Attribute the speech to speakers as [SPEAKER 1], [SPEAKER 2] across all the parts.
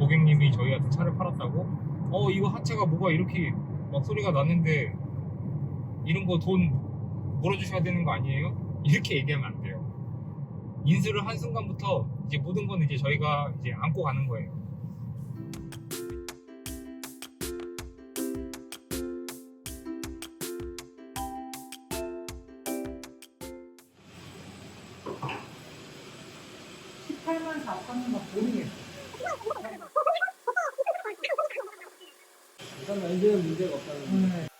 [SPEAKER 1] 고객님이 저희한테 차를 팔았다고 어 이거 하체가 뭐가 이렇게 막 소리가 나는데 이런 거돈 물어주셔야 되는 거 아니에요? 이렇게 얘기하면 안 돼요. 인수를 한 순간부터 이제 모든 건 이제 저희가 이제 안고 가는 거예요.
[SPEAKER 2] 일단 엔진은 문제가 없다는 거.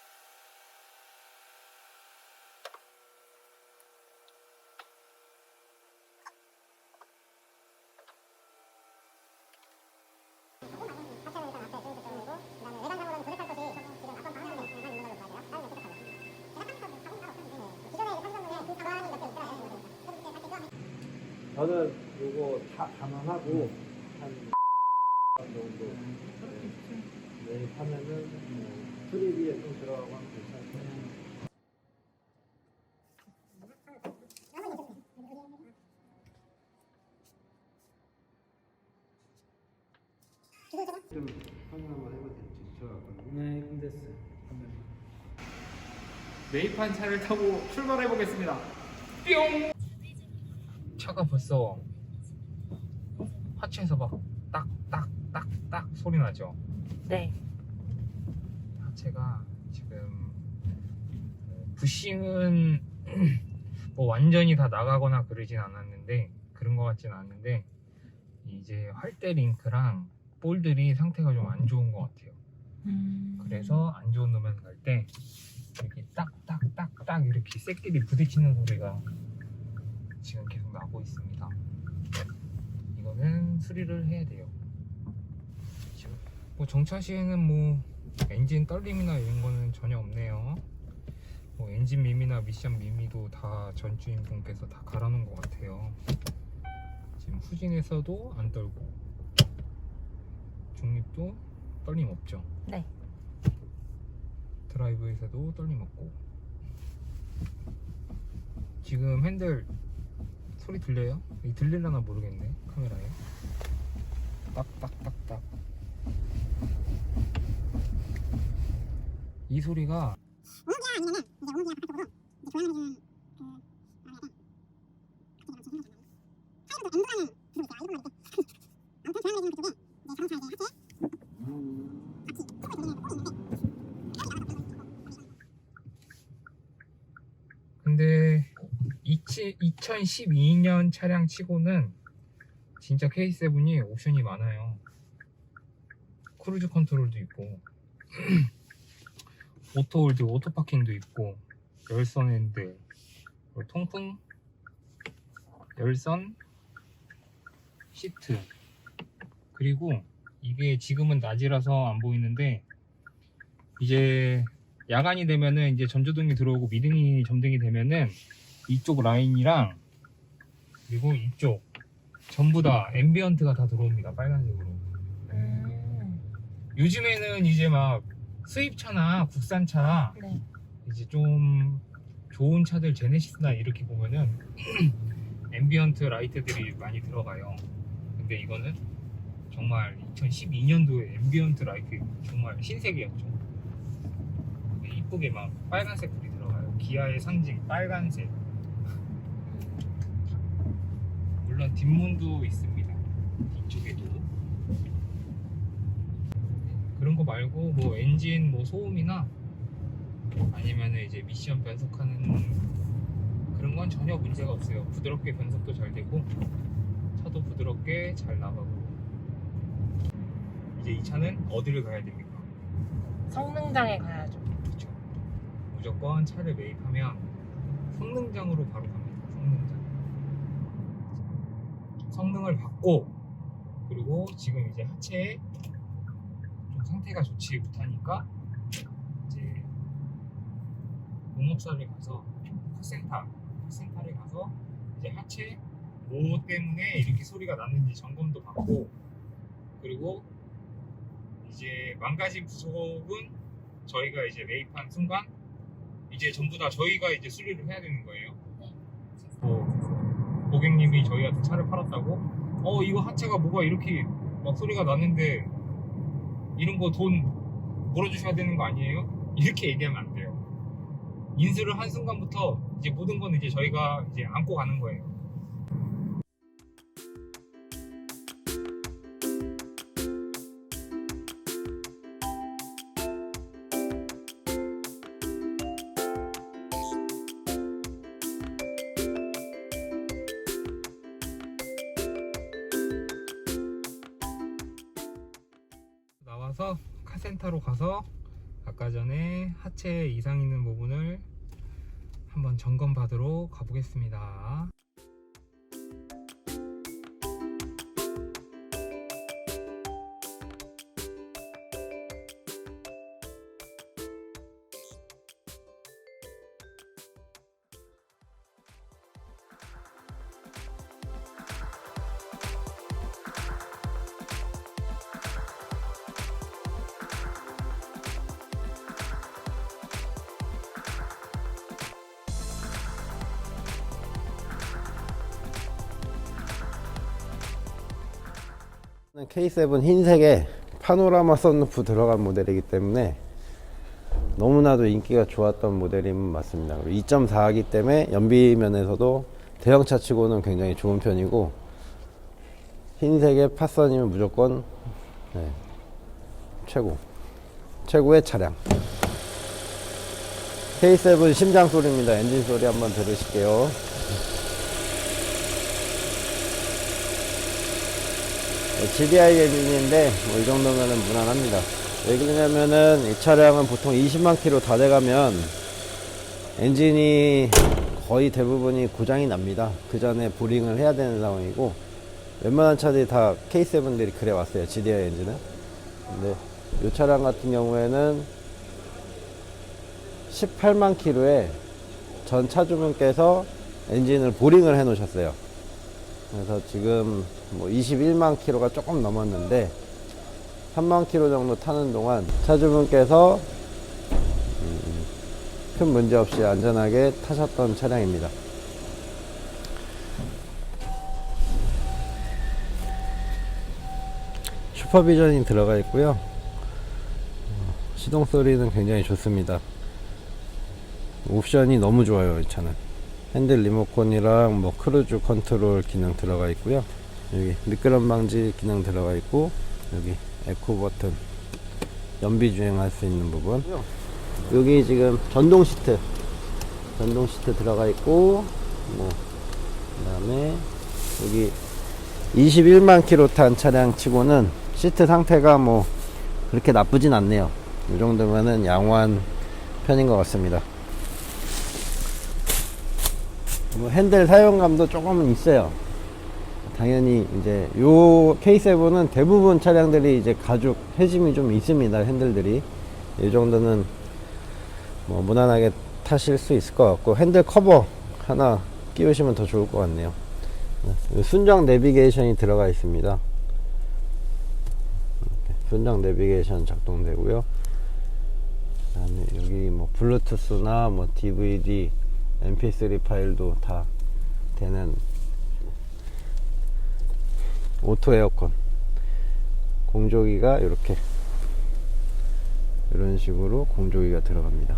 [SPEAKER 2] 저는 요거 다 감안하고 한 정도 네, 하면은 뭐 수리비에 좀 들어가고 하면 괜찮을 거예요. 좀 확인 한번 해보세요. 직접. 네, 힘들었어요.
[SPEAKER 1] 매입한 차를 타고 출발해 보겠습니다. 뿅! 차가 벌써 하체에서 막 딱 딱 딱 딱 소리 나죠.
[SPEAKER 3] 네.
[SPEAKER 1] 하체가 지금 어, 부싱은 뭐 완전히 다 나가거나 그러진 않았는데 그런 것 같진 않은데 이제 활대 링크랑 볼들이 상태가 좀 안 좋은 것 같아요.
[SPEAKER 3] 음.
[SPEAKER 1] 그래서 안 좋은 놈에 갈때 이렇게 딱딱딱딱 이렇게 새끼리 부딪히는 소리가 지금 계속 나고 있습니다. 이거는 수리를 해야 돼요. 뭐 정차 시에는 뭐 엔진 떨림이나 이런 거는 전혀 없네요. 뭐 엔진 미미나 미션 미미도 다 전 주인 분께서 다 갈아놓은 것 같아요. 지금 후진에서도 안 떨고 중립도 떨림 없죠.
[SPEAKER 3] 네.
[SPEAKER 1] 드라이브에서도 떨림 없고 지금 핸들 소리 들려요? 이 들릴려나 모르겠네 카메라에 딱딱딱딱 이 소리가 근데 2012년 차량 치고는 진짜 K7이 옵션이 많아요. 크루즈 컨트롤도 있고, 오토홀드, 오토파킹도 있고, 열선 핸들, 그리고 통풍, 열선, 시트, 그리고 이게 지금은 낮이라서 안 보이는데, 이제 야간이 되면은 이제 전조등이 들어오고 미등이 점등이 되면은 이쪽 라인이랑 그리고 이쪽 전부 다 앰비언트가 다 들어옵니다 빨간색으로.
[SPEAKER 3] 음.
[SPEAKER 1] 요즘에는 이제 막 수입차나 국산차
[SPEAKER 3] 네.
[SPEAKER 1] 이제 좀 좋은 차들 제네시스나 이렇게 보면은 앰비언트 라이트들이 많이 들어가요. 근데 이거는 정말 2012년도에 앰비언트 라이트 정말 신세계였죠. 이쁘게 막 빨간색 불이 들어가요. 기아의 상징 빨간색. 물론 뒷문도 있습니다. 뒤쪽에도 그런 거 말고 뭐 엔진 뭐 소음이나 아니면은 이제 미션 변속하는 그런 건 전혀 문제가 없어요 부드럽게 변속도 잘 되고 차도 부드럽게 잘 나가고 이제 이 차는 어디를 가야 됩니까?
[SPEAKER 3] 성능장에 가야죠.
[SPEAKER 1] 그렇죠. 무조건 차를 매입하면 성능장으로 바로 갑니다. 성능장. 성능을 받고 그리고 지금 이제 하체에 좀 상태가 좋지 못하니까 이제 공업사를 가서 카센터 카센터를 가서 이제 하체 뭐 때문에 이렇게 소리가 났는지 점검도 받고 그리고 이제 망가진 부속은 저희가 이제 매입한 순간 이제 전부 다 저희가 이제 수리를 해야 되는 거예요. 뭐 고객님이 저희한테 차를 팔았다고? 어 이거 하체가 뭐가 이렇게 막 소리가 나는데 이런 거 돈 물어주셔야 되는 거 아니에요? 이렇게 얘기하면 안 돼요. 인수를 한 순간부터 이제 모든 건 이제 저희가 이제 안고 가는 거예요. 나와서 카센터로 가서 아까 전에 하체 이상 있는 부분을 한번 점검 받으러 가보겠습니다.
[SPEAKER 2] K7 흰색에 파노라마 썬루프 들어간 모델이기 때문에 너무나도 인기가 좋았던 모델이면 맞습니다. 2.4이기 때문에 연비 면에서도 대형차 치고는 굉장히 좋은 편이고 흰색의 파선이면 무조건 네, 최고 최고의 차량 K7 심장 소리입니다. 엔진 소리 한번 들으실게요. GDI 엔진인데 뭐 이 정도면은 무난합니다. 왜 그러냐면은 이 차량은 보통 20만 킬로 다 돼가면 엔진이 거의 대부분이 고장이 납니다. 그 전에 보링을 해야 되는 상황이고 웬만한 차들이 다 K7들이 그래 왔어요. GDI 엔진은. 근데 이 차량 같은 경우에는 18만 킬로에 전 차주분께서 엔진을 보링을 해 놓으셨어요. 그래서 지금 뭐 21만 킬로가 조금 넘었는데 3만 킬로 정도 타는 동안 차주분께서 음, 큰 문제 없이 안전하게 타셨던 차량입니다. 슈퍼비전이 들어가 있고요. 어, 시동 소리는 굉장히 좋습니다. 옵션이 너무 좋아요, 이 차는. 핸들 리모컨이랑 뭐 크루즈 컨트롤 기능 들어가 있고요. 여기 미끄럼 방지 기능 들어가 있고 여기 에코 버튼 연비 주행할 수 있는 부분. 여기 지금 전동 시트 전동 시트 들어가 있고 뭐 그 다음에 여기 21만 킬로 탄 차량 치고는 시트 상태가 뭐 그렇게 나쁘진 않네요. 이 정도면은 양호한 편인 것 같습니다. 뭐 핸들 사용감도 조금은 있어요. 당연히 이제 요 K7은 대부분 차량들이 이제 가죽 해짐이 좀 있습니다. 핸들들이 이 정도는 뭐 무난하게 타실 수 있을 것 같고 핸들 커버 하나 끼우시면 더 좋을 것 같네요. 요 순정 내비게이션이 들어가 있습니다. 순정 내비게이션 작동되고요. 그다음에 여기 뭐 블루투스나 뭐 DVD mp3 파일도 다 되는 오토 에어컨. 공조기가 이렇게 이런 식으로 공조기가 들어갑니다.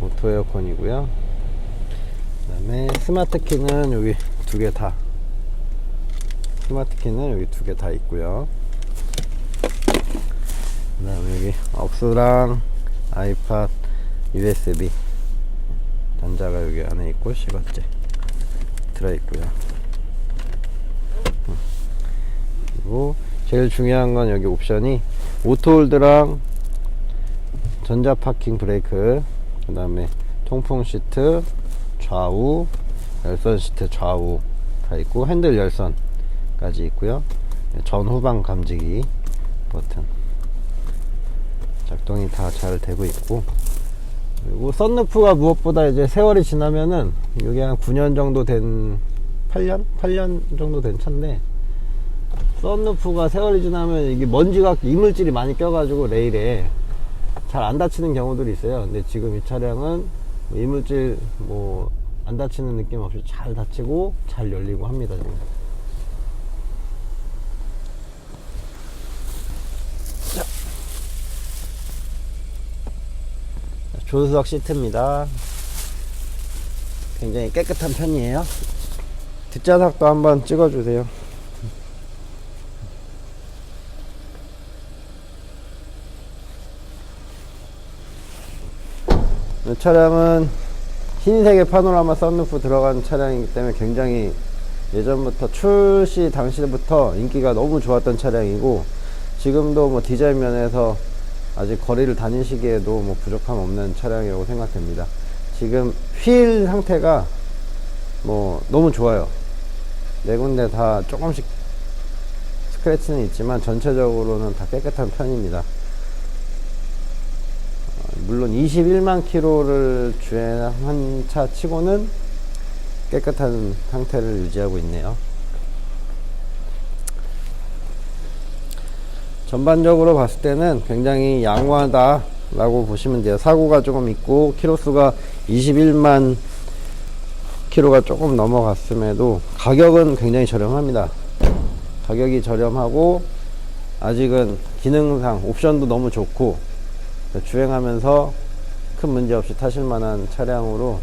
[SPEAKER 2] 오토 에어컨이고요. 그 다음에 스마트 키는 여기 두 개 다. 스마트 키는 여기 두 개 다 있고요. 그 다음에 여기 억스랑 아이팟 USB 단자가 여기 안에 있고 시거제 들어있고요. 음. 그리고 제일 중요한 건 여기 옵션이 오토홀드랑 전자 파킹 브레이크 그 다음에 통풍 시트 좌우 열선 시트 좌우 다 있고 핸들 열선까지 있고요. 전후방 감지기 버튼. 작동이 다 잘 되고 있고 그리고 썬루프가 무엇보다 이제 세월이 지나면은 이게 한 9년 정도 된 8년? 8년 정도 된 차인데 썬루프가 세월이 지나면 이게 먼지가 이물질이 많이 껴가지고 레일에 잘 안 다치는 경우들이 있어요 근데 지금 이 차량은 뭐 이물질 뭐 안 다치는 느낌 없이 잘 닫히고 잘 열리고 합니다 지금 조수석 시트입니다. 굉장히 깨끗한 편이에요. 뒷좌석도 한번 찍어주세요. 이 차량은 흰색의 파노라마 썬루프 들어간 차량이기 때문에 굉장히 예전부터 출시 당시부터 인기가 너무 좋았던 차량이고 지금도 뭐 디자인 면에서 아직 거리를 다니시기에도 뭐 부족함 없는 차량이라고 생각됩니다. 지금 휠 상태가 뭐 너무 좋아요. 네 군데 다 조금씩 스크래치는 있지만 전체적으로는 다 깨끗한 편입니다. 어, 물론 21만 킬로를 주행한 차 치고는 깨끗한 상태를 유지하고 있네요. 전반적으로 봤을 때는 굉장히 양호하다 라고 보시면 돼요. 사고가 조금 있고 키로수가 21만 키로가 조금 넘어갔음에도 가격은 굉장히 저렴합니다. 가격이 저렴하고 아직은 기능상 옵션도 너무 좋고 주행하면서 큰 문제 없이 타실 만한 차량으로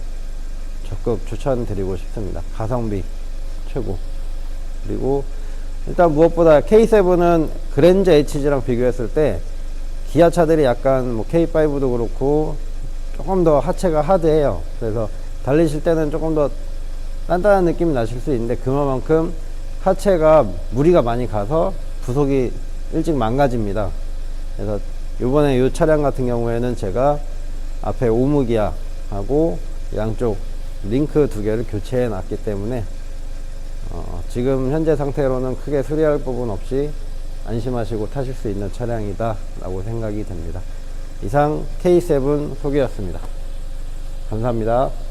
[SPEAKER 2] 적극 추천드리고 싶습니다. 가성비 최고. 그리고 일단 무엇보다 K7은 그랜저 HG랑 비교했을 때 기아차들이 약간 뭐 K5도 그렇고 조금 더 하체가 하드해요. 그래서 달리실 때는 조금 더 단단한 느낌이 나실 수 있는데 그만큼 하체가 무리가 많이 가서 부속이 일찍 망가집니다. 그래서 이번에 이 차량 같은 경우에는 제가 앞에 오무기아하고 양쪽 링크 두 개를 교체해 놨기 때문에 어, 지금 현재 상태로는 크게 수리할 부분 없이 안심하시고 타실 수 있는 차량이다 라고 생각이 됩니다. 이상 K7 소개였습니다. 감사합니다.